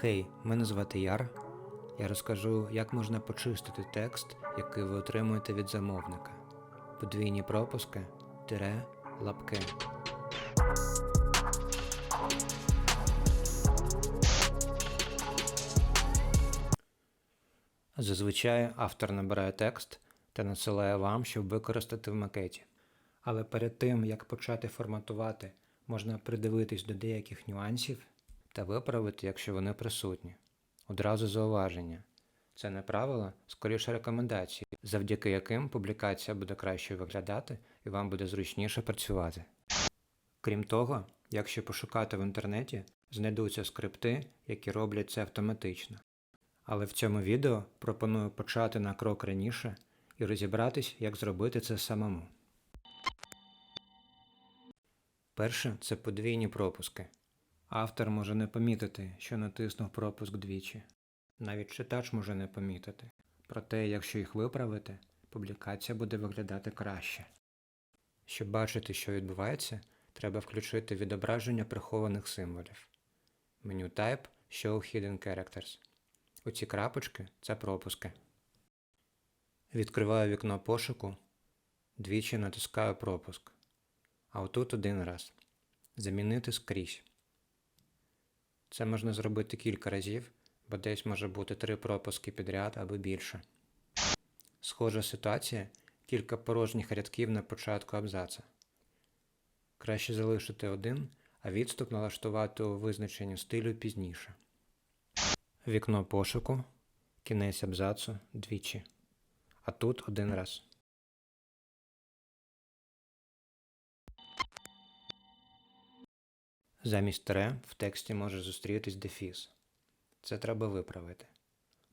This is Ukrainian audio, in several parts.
Хей, мене звати Яр. Я розкажу, як можна почистити текст, який ви отримуєте від замовника. Подвійні пропуски, тире, лапки. Зазвичай автор набирає текст та надсилає вам, щоб використати в макеті. Але перед тим, як почати форматувати, можна придивитись до деяких нюансів та виправити, якщо вони присутні. Одразу зауваження. Це не правила, скоріше рекомендації, завдяки яким публікація буде краще виглядати і вам буде зручніше працювати. Крім того, якщо пошукати в інтернеті, знайдуться скрипти, які роблять це автоматично. Але в цьому відео пропоную почати на крок раніше і розібратись, як зробити це самому. Перше це подвійні пропуски. Автор може не помітити, що натиснув пропуск двічі. Навіть читач може не помітити. Проте, якщо їх виправити, публікація буде виглядати краще. Щоб бачити, що відбувається, треба включити відображення прихованих символів. Меню Type Show Hidden Characters. Оці крапочки це пропуски. Відкриваю вікно пошуку, двічі натискаю пропуск. А отут один раз. Замінити скрізь. Це можна зробити кілька разів, бо десь може бути три пропуски підряд або більше. Схожа ситуація кілька порожніх рядків на початку абзаца. Краще залишити один, а відступ налаштувати у визначенні стилю пізніше. Вікно пошуку, кінець абзацу двічі. А тут один раз. Замість тире в тексті може зустрітись дефіс. Це треба виправити.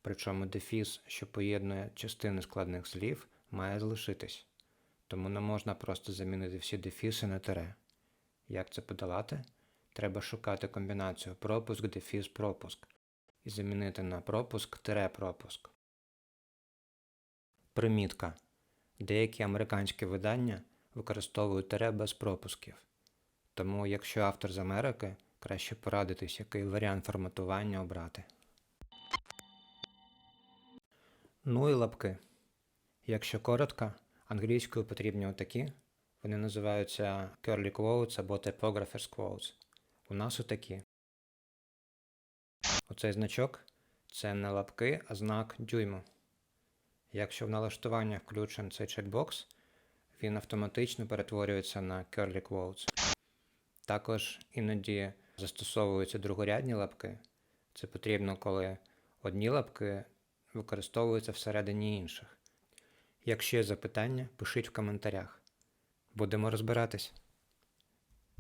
Причому дефіс, що поєднує частини складних слів, має залишитись. Тому не можна просто замінити всі дефіси на тире. Як це подолати? Треба шукати комбінацію пропуск, дефіс, пропуск і замінити на пропуск тире пропуск. Примітка. Деякі американські видання використовують тире без пропусків. Тому, якщо автор з Америки, краще порадитись, який варіант форматування обрати. Ну і лапки. Якщо коротко, англійською потрібні отакі. Вони називаються curly quotes або typographer's quotes. У нас отакі. Оцей значок це не лапки, а знак дюйму. Якщо в налаштуваннях включен цей чекбокс, він автоматично перетворюється на curly quotes. Також іноді застосовуються другорядні лапки. Це потрібно, коли одні лапки використовуються всередині інших. Якщо є запитання, пишіть в коментарях. Будемо розбиратись.